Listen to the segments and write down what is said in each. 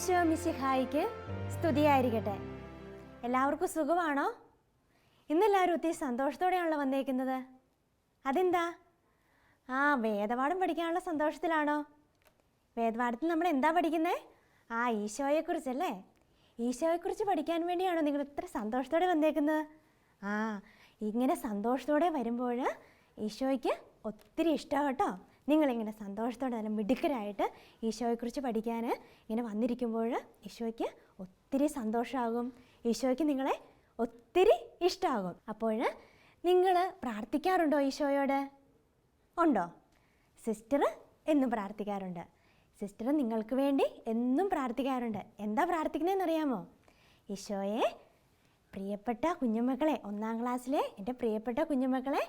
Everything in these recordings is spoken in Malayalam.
ഈശോ മിശിഹായിക്ക് സ്തുതിയായിരിക്കട്ടെ. എല്ലാവർക്കും സുഖമാണോ? ഇന്നെല്ലാവരും ഒത്തിരി സന്തോഷത്തോടെയാണല്ലോ വന്നേക്കുന്നത്. അതെന്താ? ആ വേദപാഠം പഠിക്കാനുള്ള സന്തോഷത്തിലാണോ? വേദപാഠത്തിൽ നമ്മൾ എന്താ പഠിക്കുന്നത് ആ ഈശോയെക്കുറിച്ചല്ലേ? ഈശോയെക്കുറിച്ച് പഠിക്കാൻ വേണ്ടിയാണോ നിങ്ങൾ ഇത്ര സന്തോഷത്തോടെ വന്നേക്കുന്നത്? ആ ഇങ്ങനെ സന്തോഷത്തോടെ വരുമ്പോൾ ഈശോയ്ക്ക് ഒത്തിരി ഇഷ്ടമാണ് കേട്ടോ നിങ്ങളിങ്ങനെ സന്തോഷത്തോടെ നല്ല മിടുക്കരായിട്ട് ഈശോയെക്കുറിച്ച് പഠിക്കാൻ ഇങ്ങനെ വന്നിരിക്കുമ്പോൾ ഈശോയ്ക്ക് ഒത്തിരി സന്തോഷമാകും. ഈശോയ്ക്ക് നിങ്ങളെ ഒത്തിരി ഇഷ്ടമാകും. അപ്പോൾ നിങ്ങൾ പ്രാർത്ഥിക്കാറുണ്ടോ ഈശോയോട്? ഉണ്ടോ? സിസ്റ്റർ എന്നും പ്രാർത്ഥിക്കാറുണ്ട്. സിസ്റ്റർ നിങ്ങൾക്ക് വേണ്ടി എന്നും പ്രാർത്ഥിക്കാറുണ്ട്. എന്താ പ്രാർത്ഥിക്കുന്നതെന്ന് അറിയാമോ? ഈശോയെ പ്രിയപ്പെട്ട കുഞ്ഞുമക്കളെ ഒന്നാം ക്ലാസ്സിലെ എന്റെ പ്രിയപ്പെട്ട കുഞ്ഞുമക്കളെ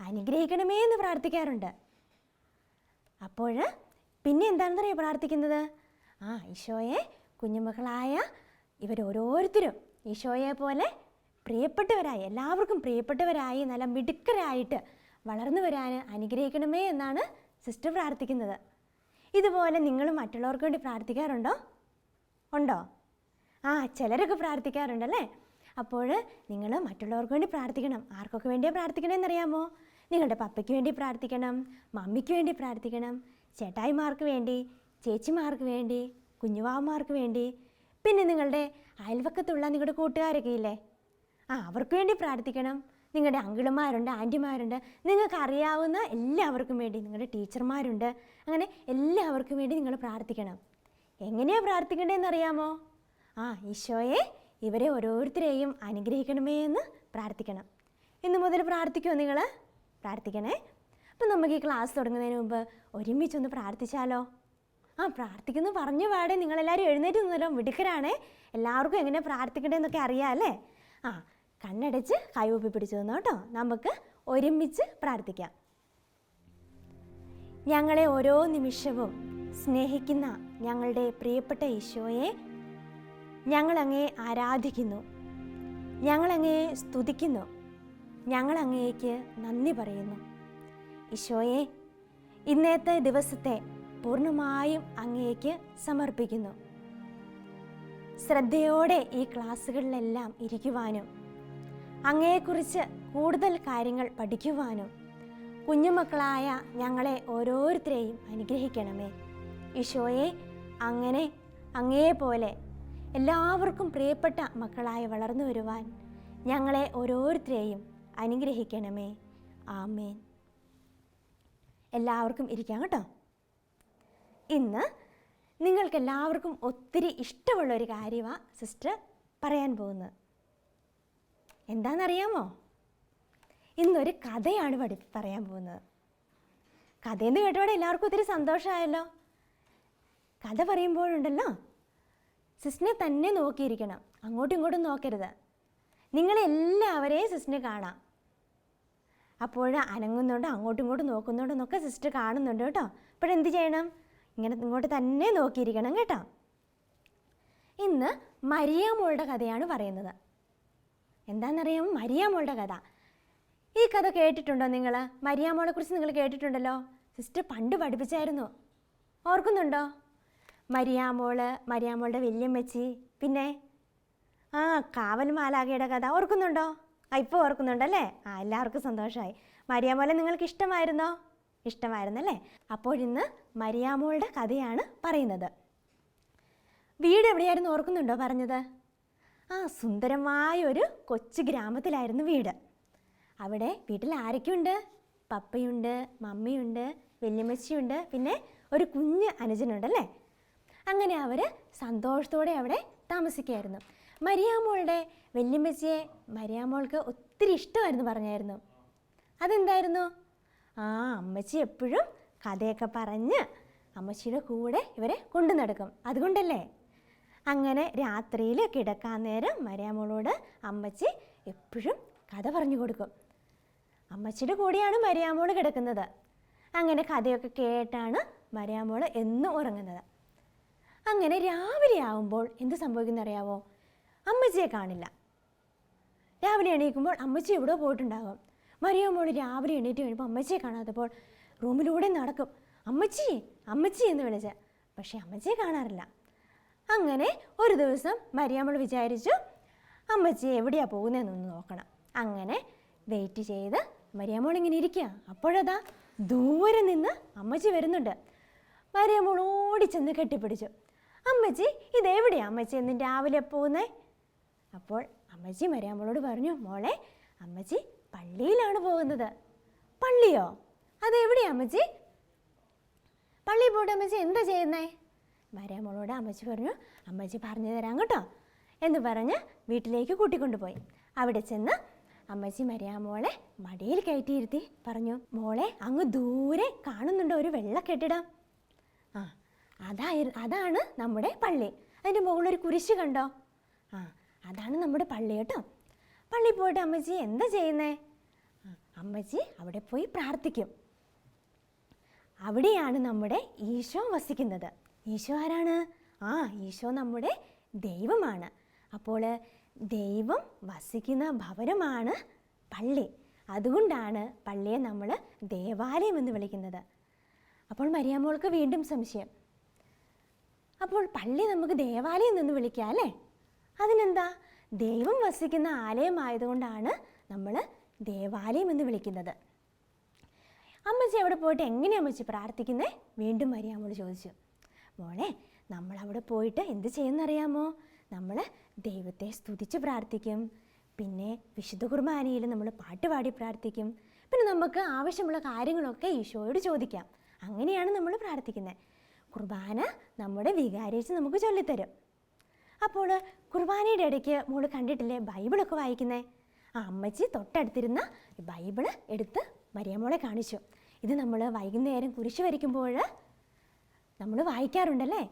അനുഗ്രഹിക്കണമേ എന്ന് പ്രാർത്ഥിക്കാറുണ്ട്. അപ്പോൾ പിന്നെ എന്താണെന്നറിയോ പ്രാർത്ഥിക്കുന്നത്? ആ ഈശോയെ കുഞ്ഞുമക്കളായ ഇവരോരോരുത്തരും ഈശോയെ പോലെ പ്രിയപ്പെട്ടവരായി എല്ലാവർക്കും പ്രിയപ്പെട്ടവരായി നല്ല മിടുക്കരായിട്ട് വളർന്നു വരാൻ അനുഗ്രഹിക്കണമേ എന്നാണ് സിസ്റ്റർ പ്രാർത്ഥിക്കുന്നത്. ഇതുപോലെ നിങ്ങൾ മറ്റുള്ളവർക്ക് വേണ്ടി പ്രാർത്ഥിക്കാറുണ്ടോ? ഉണ്ടോ? ആ ചിലരൊക്കെ പ്രാർത്ഥിക്കാറുണ്ടല്ലേ? അപ്പോൾ നിങ്ങൾ മറ്റുള്ളവർക്ക് വേണ്ടി പ്രാർത്ഥിക്കണം. ആർക്കൊക്കെ വേണ്ടിയാണ് പ്രാർത്ഥിക്കണമെന്നറിയാമോ നിങ്ങളുടെ പപ്പയ്ക്ക് വേണ്ടി പ്രാർത്ഥിക്കണം മമ്മിക്ക് വേണ്ടി പ്രാർത്ഥിക്കണം ചേട്ടായിമാർക്ക് വേണ്ടി ചേച്ചിമാർക്ക് വേണ്ടി കുഞ്ഞുവാവന്മാർക്ക് വേണ്ടി പിന്നെ നിങ്ങളുടെ അയൽവക്കത്തുള്ള നിങ്ങളുടെ കൂട്ടുകാരൊക്കെ ഇല്ലേ? ആ അവർക്ക് വേണ്ടി പ്രാർത്ഥിക്കണം. നിങ്ങളുടെ അങ്കിളുമാരുണ്ട് ആന്റിമാരുണ്ട് നിങ്ങൾക്ക് അറിയാവുന്ന എല്ലാവർക്കും വേണ്ടി നിങ്ങളുടെ ടീച്ചർമാരുണ്ട് അങ്ങനെ എല്ലാവർക്കും വേണ്ടി നിങ്ങൾ പ്രാർത്ഥിക്കണം. എങ്ങനെയാണ് പ്രാർത്ഥിക്കേണ്ടതെന്ന് അറിയാമോ ആ ഈശോയെ ഇവരെ ഓരോരുത്തരെയും അനുഗ്രഹിക്കണമേ എന്ന് പ്രാർത്ഥിക്കണം. ഇന്നു മുതൽ പ്രാർത്ഥിക്കുമോ നിങ്ങൾ? പ്രാർത്ഥിക്കണേ. അപ്പം നമുക്ക് ഈ ക്ലാസ് തുടങ്ങുന്നതിന് മുമ്പ് ഒരുമിച്ചൊന്ന് പ്രാർത്ഥിച്ചാലോ? ആ പ്രാർത്ഥിക്കുന്നു പറഞ്ഞു പാടെ. നിങ്ങളെല്ലാവരും എഴുന്നേറ്റ് നിന്നല്ലോ. മിടുക്കരാണേ. എല്ലാവർക്കും എങ്ങനെ പ്രാർത്ഥിക്കണ്ടേന്നൊക്കെ അറിയാം അല്ലേ? ആ കണ്ണടച്ച് കൈവപ്പി പിടിച്ചു തന്നോ കേട്ടോ. നമുക്ക് ഒരുമിച്ച് പ്രാർത്ഥിക്കാം. ഞങ്ങളെ ഓരോ നിമിഷവും സ്നേഹിക്കുന്ന ഞങ്ങളുടെ പ്രിയപ്പെട്ട ഈശോയെ ഞങ്ങളങ്ങേ ആരാധിക്കുന്നു. ഞങ്ങളങ്ങേ സ്തുതിക്കുന്നു. ഞങ്ങളങ്ങേക്ക് നന്ദി പറയുന്നു. ഈശോയെ ഇന്നത്തെ ദിവസത്തെ പൂർണമായും അങ്ങേക്ക് സമർപ്പിക്കുന്നു. ശ്രദ്ധയോടെ ഈ ക്ലാസ്സുകളിലെല്ലാം ഇരിക്കുവാനും അങ്ങയെക്കുറിച്ച് കൂടുതൽ കാര്യങ്ങൾ പഠിക്കുവാനും കുഞ്ഞുമക്കളായ ഞങ്ങളെ ഓരോരുത്തരെയും അനുഗ്രഹിക്കണമേ. ഈശോയെ അങ്ങനെ അങ്ങേപോലെ എല്ലാവർക്കും പ്രിയപ്പെട്ട മക്കളായി വളർന്നു വരുവാൻ ഞങ്ങളെ ഓരോരുത്തരെയും അനുഗ്രഹിക്കണമേ. ആമേൻ. എല്ലാവർക്കും ഇരിക്കാം കേട്ടോ. ഇന്ന് നിങ്ങൾക്കെല്ലാവർക്കും ഒത്തിരി ഇഷ്ടമുള്ള ഒരു കാര്യമാണ് സിസ്റ്റർ പറയാൻ പോകുന്നത്. എന്താണെന്നറിയാമോ? ഇന്നൊരു കഥയാണ് പഠി പറയാൻ പോകുന്നത്. കഥയെന്ന് കേട്ടോടെ എല്ലാവർക്കും ഒത്തിരി സന്തോഷമായല്ലോ. കഥ പറയുമ്പോഴുണ്ടല്ലോ സിസ്റ്റിനെ തന്നെ നോക്കിയിരിക്കണം. അങ്ങോട്ടും ഇങ്ങോട്ടും നോക്കരുത്. നിങ്ങളെല്ലാവരെയും സിസ്റ്റിനെ കാണാം. അപ്പോൾ അനങ്ങുന്നുണ്ടോ അങ്ങോട്ടും ഇങ്ങോട്ടും നോക്കുന്നുണ്ടോ എന്നൊക്കെ സിസ്റ്റർ കാണുന്നുണ്ട് കേട്ടോ. അപ്പോൾ എന്ത് ചെയ്യണം? ഇങ്ങനെ ഇങ്ങോട്ട് തന്നെ നോക്കിയിരിക്കണം കേട്ടോ. ഇന്ന് മരിയാമോളുടെ കഥയാണ് പറയുന്നത്. എന്താണെന്നറിയാമോ മരിയാമോളുടെ കഥ. ഈ കഥ കേട്ടിട്ടുണ്ടോ നിങ്ങൾ? മരിയാമോളെ കുറിച്ച് നിങ്ങൾ കേട്ടിട്ടുണ്ടല്ലോ? സിസ്റ്റർ പണ്ട് പഠിപ്പിച്ചായിരുന്നു. ഓർക്കുന്നുണ്ടോ? മരിയാമോൾ മരിയാമോളുടെ വല്യമ്മച്ചി പിന്നെ ആ കാവൽ മാലാകയുടെ കഥ ഓർക്കുന്നുണ്ടോ? ആ ഇപ്പോൾ ഓർക്കുന്നുണ്ടല്ലേ? ആ എല്ലാവർക്കും സന്തോഷമായി മരിയാമോളെ നിങ്ങൾക്ക് ഇഷ്ടമായിരുന്നോ ഇഷ്ടമായിരുന്നല്ലേ അപ്പോഴിന്ന് മരിയാമോളുടെ കഥയാണ് പറയുന്നത്. വീട് എവിടെയായിരുന്നു ഓർക്കുന്നുണ്ടോ പറഞ്ഞത്? ആ സുന്ദരമായ ഒരു കൊച്ചു ഗ്രാമത്തിലായിരുന്നു വീട്. അവിടെ വീട്ടിൽ ആരൊക്കെയുണ്ട്? പപ്പയുണ്ട് മമ്മിയുണ്ട് വല്യമ്മച്ചിയുണ്ട് പിന്നെ ഒരു കുഞ്ഞ് അനുജനുണ്ടല്ലേ? അങ്ങനെ അവർ സന്തോഷത്തോടെ അവിടെ താമസിക്കുകയായിരുന്നു. മരിയാമോളുടെ വല്യമ്മച്ചിയെ മരിയാമോൾക്ക് ഒത്തിരി ഇഷ്ടമായിരുന്നു പറഞ്ഞായിരുന്നു. അതെന്തായിരുന്നു? ആ അമ്മച്ചി എപ്പോഴും കഥയൊക്കെ പറഞ്ഞ് അമ്മച്ചിയുടെ കൂടെ ഇവരെ കൊണ്ടു നടക്കും. അതുകൊണ്ടല്ലേ? അങ്ങനെ രാത്രിയിൽ കിടക്കാൻ നേരം മരിയാമോളോട് അമ്മച്ചി എപ്പോഴും കഥ പറഞ്ഞു കൊടുക്കും. അമ്മച്ചിയുടെ കൂടെയാണ് മരിയാമോൾ കിടക്കുന്നത്. അങ്ങനെ കഥയൊക്കെ കേട്ടാണ് മരിയാമോൾ എന്നും ഉറങ്ങുന്നത്. അങ്ങനെ രാവിലെ ആവുമ്പോൾ എന്ത് സംഭവിക്കുന്ന അറിയാവോ അമ്മച്ചിയെ കാണില്ല. രാവിലെ എണീക്കുമ്പോൾ അമ്മച്ചി എവിടെ പോയിട്ടുണ്ടാകും? മരിയാമോൾ രാവിലെ എണീറ്റ് കഴിയുമ്പോൾ അമ്മച്ചിയെ കാണാത്തപ്പോൾ റൂമിലൂടെ നടക്കും. അമ്മച്ചി അമ്മച്ചി എന്ന് വിളിച്ച്. പക്ഷേ അമ്മച്ചിയെ കാണാറില്ല. അങ്ങനെ ഒരു ദിവസം മരിയാമ്മൾ വിചാരിച്ചു അമ്മച്ചി എവിടെയാണ് പോകുന്നതെന്നൊന്ന് നോക്കണം. അങ്ങനെ വെയിറ്റ് ചെയ്ത് മരിയാമ്മോൾ ഇങ്ങനെ ഇരിക്കുക. അപ്പോഴതാ ദൂരെ നിന്ന് അമ്മച്ചി വരുന്നുണ്ട്. മരിയാമോൾ ഓടി ചെന്ന് കെട്ടിപ്പിടിച്ചു. അമ്മച്ചി ഇതെവിടെയാണ് അമ്മച്ചി? എന്ന് രാവിലെ പോകുന്നേ? അപ്പോൾ അമ്മച്ചി മരിയാമ്മളോട് പറഞ്ഞു മോളെ അമ്മച്ചി പള്ളിയിലാണ് പോകുന്നത്. പള്ളിയോ? അതെവിടെയാ അമ്മച്ചി? പള്ളിയിൽ പോയിട്ട് അമ്മച്ചി എന്താ ചെയ്യുന്നേ? മരിയാമ്മളോട് അമ്മച്ചി പറഞ്ഞു അമ്മച്ചി പറഞ്ഞു തരാം കേട്ടോ എന്ന് പറഞ്ഞ് വീട്ടിലേക്ക് കൂട്ടിക്കൊണ്ടുപോയി. അവിടെ ചെന്ന് അമ്മച്ചി മരിയാമ്മോളെ മടിയിൽ കയറ്റിയിരുത്തി പറഞ്ഞു മോളെ അങ്ങ് ദൂരെ കാണുന്നുണ്ടോ ഒരു വെള്ള കെട്ടിടം ആ അതായി അതാണ് നമ്മുടെ പള്ളി. അതിന്റെ ഒരു കുരിശ് കണ്ടോ? അതാണ് നമ്മുടെ പള്ളി കേട്ടോ. പള്ളി പോയിട്ട് അമ്മച്ചി എന്താ ചെയ്യുന്നേ? അമ്മച്ചി അവിടെ പോയി പ്രാർത്ഥിക്കും. അവിടെയാണ് നമ്മുടെ ഈശോ വസിക്കുന്നത്. ഈശോ ആരാണ്? ആ ഈശോ നമ്മുടെ ദൈവമാണ്. അപ്പോൾ ദൈവം വസിക്കുന്ന ഭവനമാണ് പള്ളി. അതുകൊണ്ടാണ് പള്ളിയെ നമ്മൾ ദേവാലയം എന്ന് വിളിക്കുന്നത്. അപ്പോൾ മരിയാമോൾക്ക് വീണ്ടും സംശയം. അപ്പോൾ പള്ളി നമുക്ക് ദേവാലയം എന്ന് വിളിക്കാം അല്ലേ? അതിനെന്താ? ദൈവം വസിക്കുന്ന ആലയമായതുകൊണ്ടാണ് നമ്മൾ ദേവാലയം എന്ന് വിളിക്കുന്നത്. അമ്മച്ചി അവിടെ പോയിട്ട് എങ്ങനെയാ അമ്മച്ചി പ്രാർത്ഥിക്കുന്നേ? വീണ്ടും മരിയാമ്മോട് ചോദിച്ചു. മോളെ നമ്മൾ അവിടെ പോയിട്ട് എന്ത് ചെയ്യുന്നറിയാമോ? നമ്മൾ ദൈവത്തെ സ്തുതിച്ച് പ്രാർത്ഥിക്കും. പിന്നെ വിശുദ്ധ കുർബാനയിൽ നമ്മൾ പാട്ട് പാടി പ്രാർത്ഥിക്കും. പിന്നെ നമുക്ക് ആവശ്യമുള്ള കാര്യങ്ങളൊക്കെ ഈശോയോട് ചോദിക്കാം. അങ്ങനെയാണ് നമ്മൾ പ്രാർത്ഥിക്കുന്നത് കുർബാന നമ്മുടെ വികാരിച്ച് നമുക്ക് ചൊല്ലിത്തരും. അപ്പോൾ കുർബാനയുടെ ഇടയ്ക്ക് മോൾ കണ്ടിട്ടില്ലേ ബൈബിളൊക്കെ വായിക്കുന്നേ? ആ അമ്മച്ചി തൊട്ടടുത്തിരുന്ന ബൈബിൾ എടുത്ത് മരിയമ്മോളെ കാണിച്ചു. ഇത് നമ്മൾ വൈകുന്നേരം കുരിശ് വരയ്ക്കുമ്പോൾ നമ്മൾ വായിക്കാറുണ്ടല്ലേ?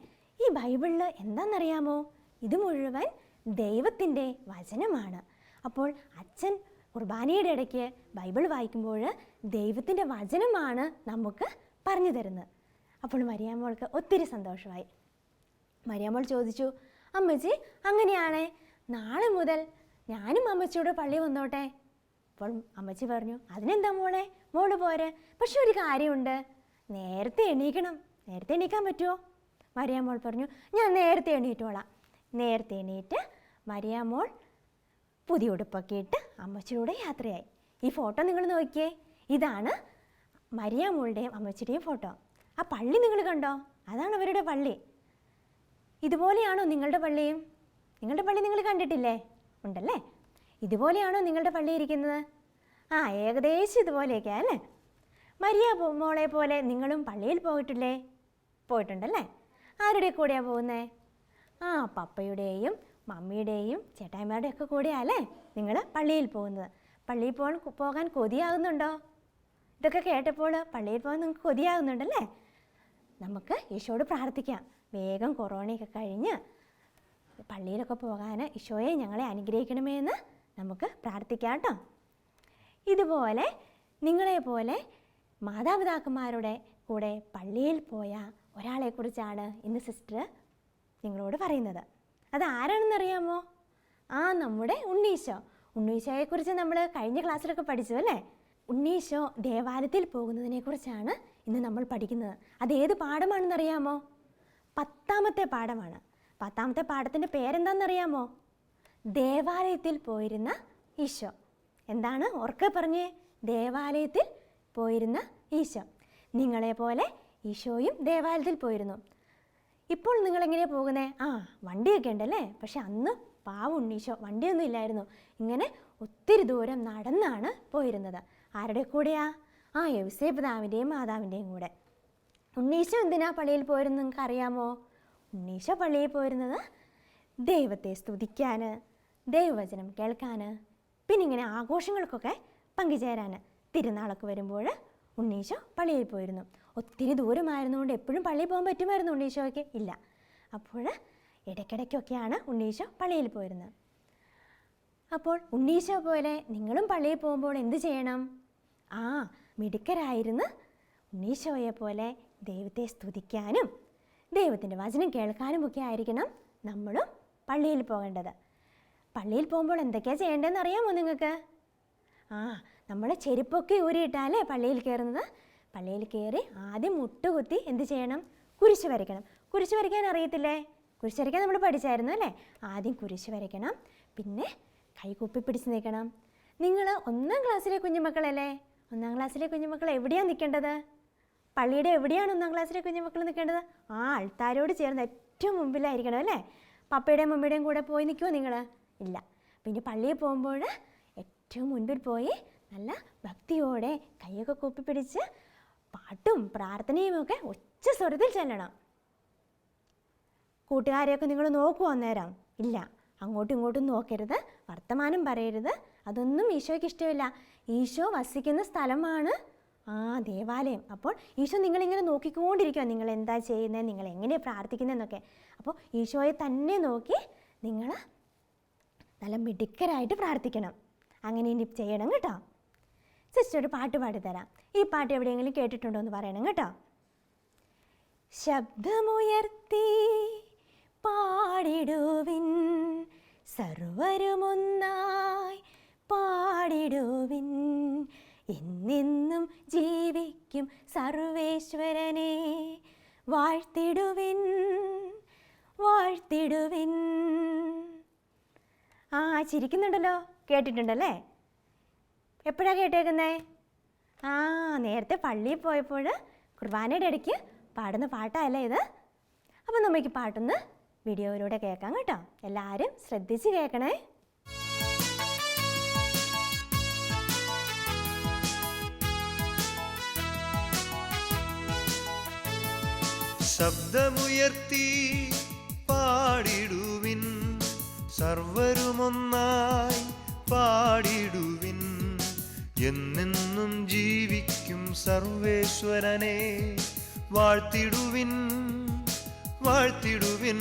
ഈ ബൈബിളിൽ എന്താണെന്നറിയാമോ? ഇത് മുഴുവൻ ദൈവത്തിന്റെ വചനമാണ്. അപ്പോൾ അച്ഛൻ കുർബാനയുടെ ഇടയ്ക്ക് ബൈബിൾ വായിക്കുമ്പോൾ ദൈവത്തിന്റെ വചനമാണ് നമുക്ക് പറഞ്ഞു തരുന്നത്. അപ്പോൾ മരിയാമ്മോൾക്ക് ഒത്തിരി സന്തോഷമായി. മരിയാമ്മോൾ ചോദിച്ചു അമ്മച്ചി അങ്ങനെയാണേ. നാളെ മുതൽ ഞാനും അമ്മച്ചിയോട് പള്ളി വന്നോട്ടെ. അപ്പോൾ അമ്മച്ചി പറഞ്ഞു അതിനെന്താ മോളെ? മോൾ പോരെ. പക്ഷെ ഒരു കാര്യമുണ്ട്. നേരത്തെ എണീക്കണം. നേരത്തെ എണീക്കാൻ പറ്റുമോ മോൾ പറഞ്ഞു ഞാൻ നേരത്തെ എണീറ്റോളാം. നേരത്തെ എണീറ്റ് മരിയാമ്മോൾ പുതിയ ഉടുപ്പൊക്കെ ഇട്ട് അമ്മച്ചിയുടെ യാത്രയായി. ഈ ഫോട്ടോ നിങ്ങൾ നോക്കിയേ. ഇതാണ് മരിയാമോളുടെയും അമ്മച്ചിയുടെയും ഫോട്ടോ. ആ പള്ളി നിങ്ങൾ കണ്ടോ? അതാണ് അവരുടെ പള്ളി. ഇതുപോലെയാണോ നിങ്ങളുടെ പള്ളിയും? നിങ്ങളുടെ പള്ളി നിങ്ങൾ കണ്ടിട്ടില്ലേ? ഉണ്ടല്ലേ? ഇതുപോലെയാണോ നിങ്ങളുടെ പള്ളി ഇരിക്കുന്നത്? ആ ഏകദേശം ഇതുപോലെയൊക്കെ അല്ലേ? മരിയ മോളെ പോലെ നിങ്ങളും പള്ളിയിൽ പോയിട്ടില്ലേ? പോയിട്ടുണ്ടല്ലേ? ആരുടെ കൂടെയാണ് പോകുന്നത് ആ പപ്പയുടെയും മമ്മിയുടെയും ചേട്ടായിമാരുടെയും ഒക്കെ കൂടെയാ അല്ലേ? നിങ്ങൾ പള്ളിയിൽ പോകുന്നത്. പള്ളിയിൽ പോകാൻ പോകാൻ കൊതിയാകുന്നുണ്ടോ? ഇതൊക്കെ കേട്ടപ്പോൾ പള്ളിയിൽ പോകാൻ നിങ്ങൾക്ക് കൊതിയാകുന്നുണ്ടല്ലേ? നമുക്ക് ഈശോയോട് പ്രാർത്ഥിക്കാം. വേഗം കൊറോണയൊക്കെ കഴിഞ്ഞ് പള്ളിയിലൊക്കെ പോകാൻ ഈശോയെ ഞങ്ങളെ അനുഗ്രഹിക്കണമേ എന്ന് നമുക്ക് പ്രാർത്ഥിക്കാം കേട്ടോ ഇതുപോലെ നിങ്ങളെപ്പോലെ മാതാപിതാക്കന്മാരുടെ കൂടെ പള്ളിയിൽ പോയ ഒരാളെക്കുറിച്ചാണ് ഇന്ന് സിസ്റ്റർ നിങ്ങളോട് പറയുന്നത്. അത് ആരാണെന്നറിയാമോ ആ നമ്മുടെ ഉണ്ണീശോ. ഉണ്ണീശോയെക്കുറിച്ച് നമ്മൾ കഴിഞ്ഞ ക്ലാസ്സിലൊക്കെ പഠിച്ചു അല്ലേ? ഉണ്ണീശോ ദേവാലയത്തിൽ പോകുന്നതിനെക്കുറിച്ചാണ് ഇന്ന് നമ്മൾ പഠിക്കുന്നത്. അത് ഏത് പാഠമാണെന്നറിയാമോ? പത്താമത്തെ പാഠമാണ്. പത്താമത്തെ പാഠത്തിന്റെ പേരെന്താണെന്നറിയാമോ? ദേവാലയത്തിൽ പോയിരുന്ന ഈശോ. എന്താണ്? ഉറക്കെ പറഞ്ഞേ. ദേവാലയത്തിൽ പോയിരുന്ന ഈശോ. നിങ്ങളെ പോലെ ഈശോയും ദേവാലയത്തിൽ പോയിരുന്നു. ഇപ്പോൾ നിങ്ങൾ എങ്ങനെയാണ് പോകുന്നത് ആ വണ്ടിയൊക്കെ ഉണ്ടല്ലേ? പക്ഷെ അന്ന് പാവം ഈശോ. വണ്ടിയൊന്നും ഇല്ലായിരുന്നു. ഇങ്ങനെ ഒത്തിരി ദൂരം നടന്നാണ് പോയിരുന്നത്. ആരുടെ കൂടെയാ? ആ യവസേ പിതാവിന്റെയും മാതാവിന്റെയും കൂടെ. ഉണ്ണീശോ എന്തിനാ പള്ളിയിൽ പോയിരുന്നത് നിങ്ങൾക്ക് അറിയാമോ ഉണ്ണീശ പള്ളിയിൽ പോയിരുന്നത് ദൈവത്തെ സ്തുതിക്കാൻ ദൈവവചനം കേൾക്കാൻ പിന്നെ ഇങ്ങനെ ആഘോഷങ്ങൾക്കൊക്കെ പങ്കുചേരാൻ തിരുനാളൊക്കെ വരുമ്പോൾ ഉണ്ണീശ പള്ളിയിൽ പോയിരുന്നു ഒത്തിരി ദൂരമായിരുന്നുകൊണ്ട് എപ്പോഴും പള്ളിയിൽ പോകാൻ പറ്റുമായിരുന്നു ഉണ്ണീശോയ്ക്ക്? ഇല്ല. അപ്പോൾ ഇടയ്ക്കിടയ്ക്കൊക്കെയാണ് ഉണ്ണീശ പള്ളിയിൽ പോയിരുന്നത് അപ്പോൾ ഉണ്ണീശ പോലെ നിങ്ങളും പള്ളിയിൽ പോകുമ്പോൾ എന്ത് ചെയ്യണം? ആ മിടുക്കരായിരുന്ന് ഉണ്ണീശോയെ പോലെ ദൈവത്തെ സ്തുതിക്കാനും ദൈവത്തിന്റെ വചനം കേൾക്കാനും ഒക്കെ ആയിരിക്കണം നമ്മളും പള്ളിയിൽ പോകേണ്ടത്. പള്ളിയിൽ പോകുമ്പോൾ എന്തൊക്കെയാണ് ചെയ്യേണ്ടതെന്ന് അറിയാമോ നിങ്ങൾക്ക്? ആ നമ്മൾ ചെരുപ്പൊക്കെ ഊരിയിട്ടാലേ പള്ളിയിൽ കയറുന്നത്. പള്ളിയിൽ കയറി ആദ്യം മുട്ടുകുത്തി എന്ത് ചെയ്യണം? കുരിശ് വരയ്ക്കണം. കുരിശ് വരയ്ക്കാൻ അറിയത്തില്ലേ? കുരിശ് വരയ്ക്കാൻ നമ്മൾ പഠിച്ചായിരുന്നു അല്ലേ? ആദ്യം കുരിശ് വരയ്ക്കണം. പിന്നെ കൈ കുപ്പി പിടിച്ച് നിൽക്കണം. നിങ്ങൾ ഒന്നാം ക്ലാസ്സിലെ കുഞ്ഞുമക്കളല്ലേ? ഒന്നാം ക്ലാസ്സിലെ കുഞ്ഞുമക്കൾ എവിടെയാണ് നിൽക്കേണ്ടത്? പള്ളിയുടെ എവിടെയാണ് ഒന്നാം ക്ലാസ്സിലെ കുഞ്ഞുമക്കൾ നിൽക്കേണ്ടത്? ആ അൾത്താരോട് ചേർന്ന് ഏറ്റവും മുമ്പിലായിരിക്കണം അല്ലേ? പപ്പയുടെയും മമ്മിയുടെയും കൂടെ പോയി നിൽക്കുമോ നിങ്ങൾ ഇല്ല. പിന്നെ പള്ളിയിൽ പോകുമ്പോൾ ഏറ്റവും മുൻപിൽ പോയി നല്ല ഭക്തിയോടെ കൈയൊക്കെ കൂപ്പി പിടിച്ച് പാട്ടും പ്രാർത്ഥനയും ഒക്കെ ഉച്ച സ്വരത്തിൽ ചെല്ലണം. കൂട്ടുകാരെയൊക്കെ നിങ്ങൾ നോക്കുമോ അന്നേരം? ഇല്ല. അങ്ങോട്ടും ഇങ്ങോട്ടും നോക്കരുത്. വർത്തമാനം പറയരുത്. അതൊന്നും ഈശോയ്ക്ക് ഇഷ്ടമില്ല. ഈശോ വസിക്കുന്ന സ്ഥലമാണ് ആ ദേവാലയം. അപ്പോൾ ഈശോ നിങ്ങളിങ്ങനെ നോക്കിക്കൊണ്ടിരിക്കുക നിങ്ങൾ എന്താ ചെയ്യുന്നത് നിങ്ങൾ എങ്ങനെ പ്രാർത്ഥിക്കുന്നതെന്നൊക്കെ അപ്പോൾ ഈശോയെ തന്നെ നോക്കി നിങ്ങൾ നല്ല മിടുക്കരായിട്ട് പ്രാർത്ഥിക്കണം. അങ്ങനെ ഇനി ചെയ്യണം കേട്ടോ. സിസ്റ്റർ ഒരു പാട്ട് പാടിത്തരാം. ഈ പാട്ട് എവിടെയെങ്കിലും കേട്ടിട്ടുണ്ടോ എന്ന് പറയണം കേട്ടോ. ശബ്ദമുയർത്തി പാടിടുവിൻ. സർവരുമൊന്നായി പാടിടുവിൻ. എന്നെന്നും ജീവിക്കും സർവേശ്വരനെ. വാഴ്ത്തിടുവിൻ വാഴ്ത്തിടുവിൻ. ആ ചിരിക്കുന്നുണ്ടല്ലോ. കേട്ടിട്ടുണ്ടല്ലേ? എപ്പോഴാണ് കേട്ടേക്കുന്നേ? ആ നേരത്തെ പള്ളിയിൽ പോയപ്പോൾ കുർബാനയുടെ ഇടയ്ക്ക് പാടുന്ന പാട്ടല്ലേ ഇത്? അപ്പം നമുക്ക് പാട്ടൊന്ന് വീഡിയോയിലൂടെ കേൾക്കാം കേട്ടോ. എല്ലാവരും ശ്രദ്ധിച്ച് കേൾക്കണേ. ശബ്ദമുയർത്തി പാടിടുവിൻ. സർവരുമൊന്നായി പാടിടുവിൻ. എന്നെന്നും ജീവിക്കും സർവേശ്വരനെ വാഴ്ത്തിടുവിൻ വാഴ്ത്തിടുവിൻ.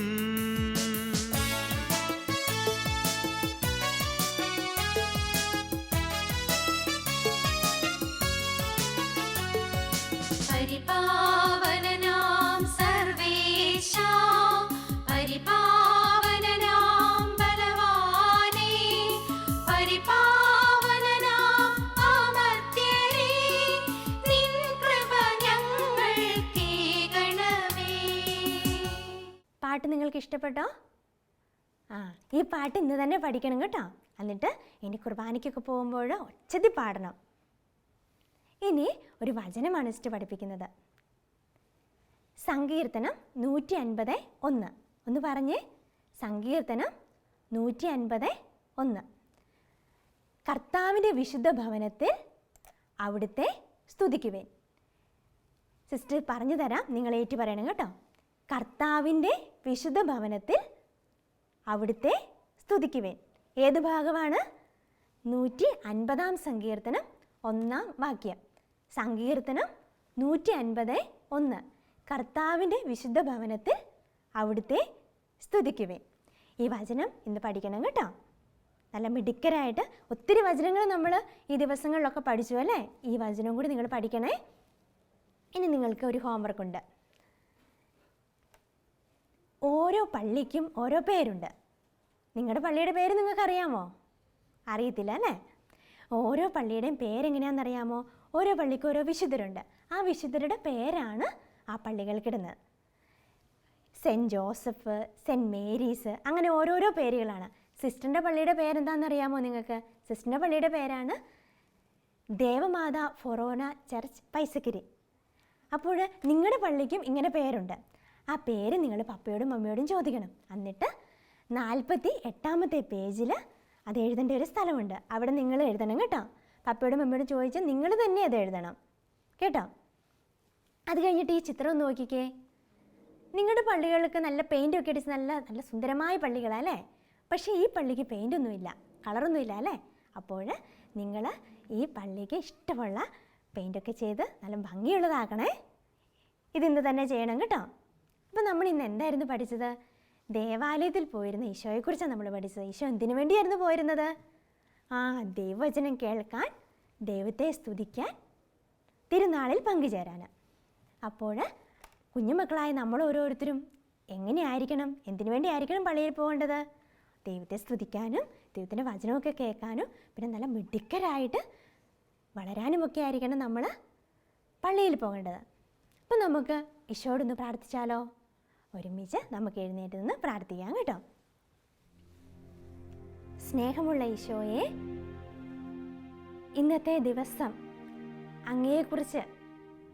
പരിപാവനനാം പാട്ട് നിങ്ങൾക്ക് ഇഷ്ടപ്പെട്ടോ? ആ. ഈ പാട്ട് ഇന്ന് തന്നെ പഠിക്കണം കേട്ടോ. എന്നിട്ട് ഇനി കുർബാനയ്ക്കൊക്കെ പോകുമ്പോൾ ഒച്ചതി പാടണം. ഇനി ഒരു വചനമാണ് ഇസ്റ്റ് പഠിപ്പിക്കുന്നത്. സങ്കീർത്തനം നൂറ്റി അൻപത് ഒന്ന്. ഒന്ന് പറഞ്ഞേ. സങ്കീർത്തനം നൂറ്റി അൻപത് ഒന്ന്. കർത്താവിന്റെ വിശുദ്ധ ഭവനത്തിൽ അവിടുത്തെ സ്തുതിക്കുവേൻ. സിസ്റ്റർ പറഞ്ഞു തരാം നിങ്ങൾ ഏറ്റു പറയണം കേട്ടോ. കർത്താവിന്റെ വിശുദ്ധ ഭവനത്തിൽ അവിടുത്തെ സ്തുതിക്കുവേൻ. ഏത് ഭാഗമാണ്? നൂറ്റി അൻപതാം സങ്കീർത്തനം ഒന്നാം വാക്യം. സങ്കീർത്തനം നൂറ്റി അൻപത് ഒന്ന്. കർത്താവിന്റെ വിശുദ്ധ ഭവനത്തിൽ അവിടുത്തെ സ്തുതിക്കുവേൻ. ഈ വചനം ഇന്ന് പഠിക്കണം കേട്ടോ. നല്ല മിടുക്കരായിട്ട് ഒത്തിരി വചനങ്ങൾ നമ്മൾ ഈ ദിവസങ്ങളിലൊക്കെ പഠിച്ചു അല്ലേ? ഈ വചനം കൂടി നിങ്ങൾ പഠിക്കണേ. ഇനി നിങ്ങൾക്ക് ഒരു ഹോംവർക്ക് ഉണ്ട്. ഓരോ പള്ളിക്കും ഓരോ പേരുണ്ട്. നിങ്ങളുടെ പള്ളിയുടെ പേര് നിങ്ങൾക്ക് അറിയാമോ അറിയത്തില്ല അല്ലേ? ഓരോ പള്ളിയുടെയും പേരെങ്ങനെയാണെന്നറിയാമോ ഓരോ പള്ളിക്കും ഓരോ വിശുദ്ധരുണ്ട്. ആ വിശുദ്ധരുടെ പേരാണ് ആ പള്ളികൾക്കിടുന്നത് സെന്റ് ജോസഫ് സെന്റ് മേരീസ് അങ്ങനെ ഓരോരോ പേരുകളാണ്. സിസ്റ്ററിന്റെ പള്ളിയുടെ പേരെന്താണെന്നറിയാമോ നിങ്ങൾക്ക്? സിസ്റ്ററിന്റെ പള്ളിയുടെ പേരാണ് ദേവമാതാ ഫൊറോന ചർച്ച് പൈസക്കിരി. അപ്പോൾ നിങ്ങളുടെ പള്ളിക്കും ഇങ്ങനെ പേരുണ്ട്. ആ പേര് നിങ്ങൾ പപ്പയോടും മമ്മിയോടും ചോദിക്കണം. എന്നിട്ട് നാൽപ്പത്തി എട്ടാമത്തെ പേജിൽ അത് എഴുതേണ്ട ഒരു സ്ഥലമുണ്ട്. അവിടെ നിങ്ങൾ എഴുതണം കേട്ടോ. പപ്പയോടും മമ്മിയോടും ചോദിച്ച് നിങ്ങൾ തന്നെ അത് എഴുതണം. കേട്ടോ? അത് കഴിഞ്ഞിട്ട് ഈ ചിത്രം ഒന്ന് നോക്കിക്കേ. നിങ്ങളുടെ പള്ളികൾക്ക് നല്ല പെയിന്റ് ഒക്കെ അടിച്ച് നല്ല നല്ല സുന്ദരമായ പള്ളികളാണ് അല്ലേ? പക്ഷേ ഈ പള്ളിക്ക് പെയിന്റ് ഒന്നുമില്ല കളറൊന്നുമില്ല അല്ലേ? അപ്പോൾ നിങ്ങൾ ഈ പള്ളിക്ക് ഇഷ്ടമുള്ള പെയിന്റൊക്കെ ചെയ്ത് നല്ല ഭംഗിയുള്ളതാക്കണേ ഇതിന്ന് തന്നെ ചെയ്യണം കേട്ടോ. അപ്പോൾ നമ്മൾ ഇന്ന് എന്തായിരുന്നു പഠിച്ചത്? ദേവാലയത്തിൽ പോയിരുന്ന ഈശോയെക്കുറിച്ചാണ് നമ്മൾ പഠിച്ചത്. ഈശോ എന്തിനു വേണ്ടിയായിരുന്നു പോയിരുന്നത്? ആ ദൈവവചനം കേൾക്കാൻ ദൈവത്തെ സ്തുതിക്കാൻ തിരുനാളിൽ പങ്കുചേരാൻ അപ്പോൾ കുഞ്ഞുമക്കളായ നമ്മൾ ഓരോരുത്തരും എങ്ങനെയായിരിക്കണം? എന്തിനു വേണ്ടിയായിരിക്കണം പള്ളിയിൽ പോകേണ്ടത്? ദൈവത്തെ സ്തുതിക്കാനും ദൈവത്തിന്റെ വചനമൊക്കെ കേൾക്കാനും പിന്നെ നല്ല മിടുക്കരായിട്ട് വളരാനുമൊക്കെ ആയിരിക്കണം നമ്മൾ പള്ളിയിൽ പോകേണ്ടത്. അപ്പം നമുക്ക് ഈശോടൊന്ന് പ്രാർത്ഥിച്ചാലോ? ഒരുമിച്ച് നമുക്ക് എഴുന്നേറ്റ് നിന്ന് പ്രാർത്ഥിക്കാം കേട്ടോ. സ്നേഹമുള്ള ഈശോയെ ഇന്നത്തെ ദിവസം അങ്ങയെക്കുറിച്ച്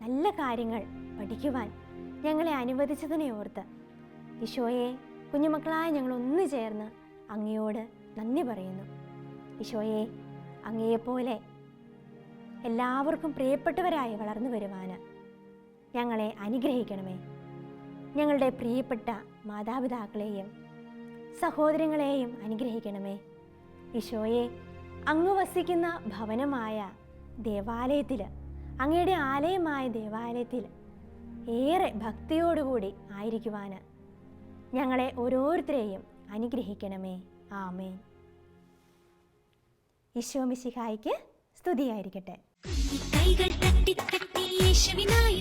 നല്ല കാര്യങ്ങൾ പഠിക്കുവാൻ ഞങ്ങളെ അനുവദിച്ചതിനെ ഓർത്ത് ഈശോയെ കുഞ്ഞുമക്കളായ ഞങ്ങൾ ഒന്നു ചേർന്ന് അങ്ങയോട് നന്ദി പറയുന്നു. ഈശോയെ അങ്ങയെപ്പോലെ എല്ലാവർക്കും പ്രിയപ്പെട്ടവരായി വളർന്നു വരുവാന് ഞങ്ങളെ അനുഗ്രഹിക്കണമേ. ഞങ്ങളുടെ പ്രിയപ്പെട്ട മാതാപിതാക്കളെയും സഹോദരങ്ങളെയും അനുഗ്രഹിക്കണമേ. ഈശോയെ അങ്ങ് വസിക്കുന്ന ഭവനമായ ദേവാലയത്തിൽ അങ്ങയുടെ ആലയമായ ദേവാലയത്തിൽ ഏറെ ഭക്തിയോടുകൂടി ആയിരിക്കുവാൻ ഞങ്ങളെ ഓരോരുത്തരെയും അനുഗ്രഹിക്കണമേ. ആമേൻ. ഈശോ മിശിഹായിക്ക് സ്തുതിയായിരിക്കട്ടെ. കൈകൾ തട്ടി തട്ടി യേശുവിനായി